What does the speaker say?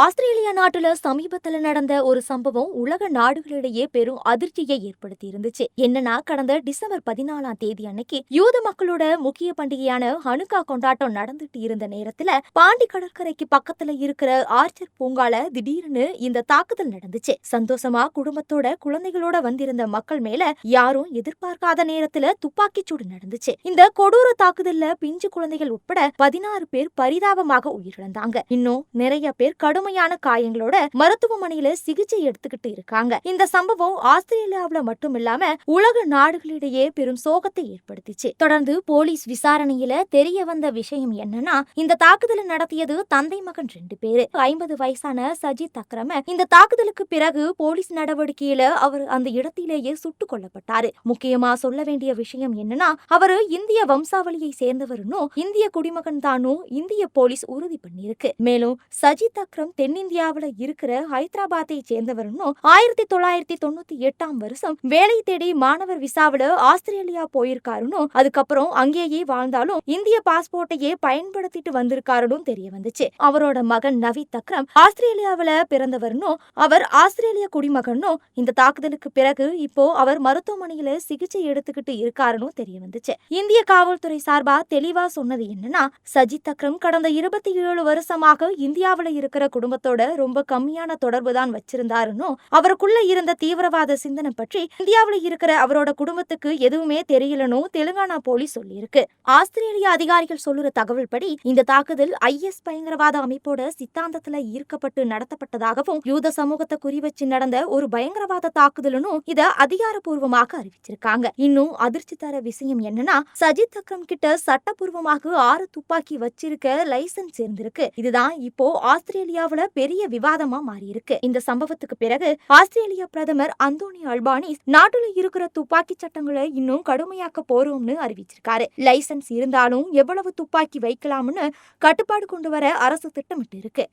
Australia நாட்டுல சமீபத்துல நடந்த ஒரு சம்பவம் உலக நாடுகளிடையே பெரும் அதிர்ச்சியை ஏற்படுத்தி இருந்துச்சு என்னன்னா கடந்த டிசம்பர் பதினாலாம் தேதி அன்னைக்கு யூத மக்களோட முக்கிய பண்டிகையான ஹனுக்கா கொண்டாட்டம் நடந்துட்டு இருந்த நேரத்துல பாண்டி கடற்கரைக்கு பக்கத்துல இருக்கிற ஆர்ச்சர் பூங்கால திடீர்னு இந்த தாக்குதல் நடந்துச்சு. சந்தோஷமா குடும்பத்தோட குழந்தைகளோட வந்திருந்த மக்கள் மேல யாரும் எதிர்பார்க்காத நேரத்துல துப்பாக்கி சூடு நடந்துச்சு. இந்த கொடூர தாக்குதல்ல பிஞ்சு குழந்தைகள் உட்பட பதினாறு பேர் பரிதாபமாக உயிரிழந்தாங்க. இன்னும் நிறைய பேர் கடுமையான காயங்களோட மருத்துவமனையில சிகிச்சை எடுத்துக்கிட்டு இருக்காங்க. இந்த சம்பவம் ஆஸ்திரேலியாவில மட்டும் இல்லாம உலக நாடுகளிடையே பெரும் சோகத்தை ஏற்படுத்திச்சு. தொடர்ந்து போலீஸ் விசாரணையில தெரிய வந்த விஷயம் என்னன்னா இந்த தாக்குதலை நடத்தியது தந்தை மகன் ரெண்டு பேரு. ஐம்பது வயசான சஜித் அக்ரம இந்த தாக்குதலுக்கு பிறகு போலீஸ் நடவடிக்கையில அவர் அந்த இடத்திலேயே சுட்டு கொல்லப்பட்டாரு. முக்கியமா சொல்ல வேண்டிய விஷயம் என்னன்னா அவரு இந்திய வம்சாவளியை சேர்ந்தவருன்னு இந்திய குடிமகன் தானும் இந்திய போலீஸ் உறுதி பண்ணிருக்கு மேலும் சஜித் அக்ரம் தென்னிந்தியாவில் இருக்கிற ஹைதராபாத்தை சேர்ந்தவர்னு ஆயிரத்தி தொள்ளாயிரத்தி தொண்ணூத்தி எட்டாம் வருஷம் வேலை தேடி மாணவர் விசாவுல ஆஸ்திரேலியா போயிருக்காருன்னு அதுக்கப்புறம் அங்கேயே வாழ்ந்தாலும் இந்திய பாஸ்போர்ட்டையே பயன்படுத்திட்டு வந்திருக்காருன்னு தெரிய வந்துச்சு. அவரோட மகன் நவீத் அக்ரம் ஆஸ்திரேலியாவுல பிறந்தவர்னும் அவர் ஆஸ்திரேலிய குடிமகன்னு இந்த தாக்குதலுக்கு பிறகு இப்போ அவர் மருத்துவமனையில சிகிச்சை எடுத்துக்கிட்டு இருக்காருன்னு தெரிய வந்துச்சு. இந்திய காவல்துறை சார்பா தெளிவா சொன்னது என்னன்னா சஜித் அக்ரம் கடந்த இருபத்தி ஏழு வருஷமாக இந்தியாவுல இருக்கிற குடும்பத்தோட ரொம்ப கம்மியான தொடர்பு தான் வச்சிருந்தாருன்னு அவருக்குள்ள இருந்த தீவிரவாத சிந்தனை பற்றி இந்தியாவில் இருக்கிற அவரோட குடும்பத்துக்கு எதுவுமே தெரியலனும் தெலுங்கானா போலீஸ் சொல்லியிருக்கு. ஆஸ்திரேலிய அதிகாரிகள் சொல்லுற தகவல் படி இந்த தாக்குதல் ஐஎஸ் பயங்கரவாத அமைப்போட சித்தாந்தத்துல ஈர்க்கப்பட்டு நடத்தப்பட்டதாகவும் யூத சமூகத்தை குறிவச்சு நடந்த ஒரு பயங்கரவாத தாக்குதல்னு இத அதிகாரப்பூர்வமாக அறிவிச்சிருக்காங்க. இன்னும் அதிர்ச்சி தர விஷயம் என்னன்னா சஜித் அக்ரம் கிட்ட சட்டப்பூர்வமாக ஆறு துப்பாக்கி வச்சிருக்க லைசன்ஸ் இருந்திருக்கு இதுதான் இப்போ இந்தியாவுல பெரிய விவாதமா மாறி இருக்கு இந்த சம்பவத்துக்கு பிறகு ஆஸ்திரேலிய பிரதமர் அந்தோனி அல்பானிஸ் நாட்டுல இருக்கிற துப்பாக்கி சட்டங்களை இன்னும் கடுமையாக்க போறோம்னு அறிவிச்சிருக்காரு. லைசன்ஸ் இருந்தாலும் எவ்வளவு துப்பாக்கி வைக்கலாம்னு கட்டுப்பாடு கொண்டு வர அரசு திட்டமிட்டு இருக்கு.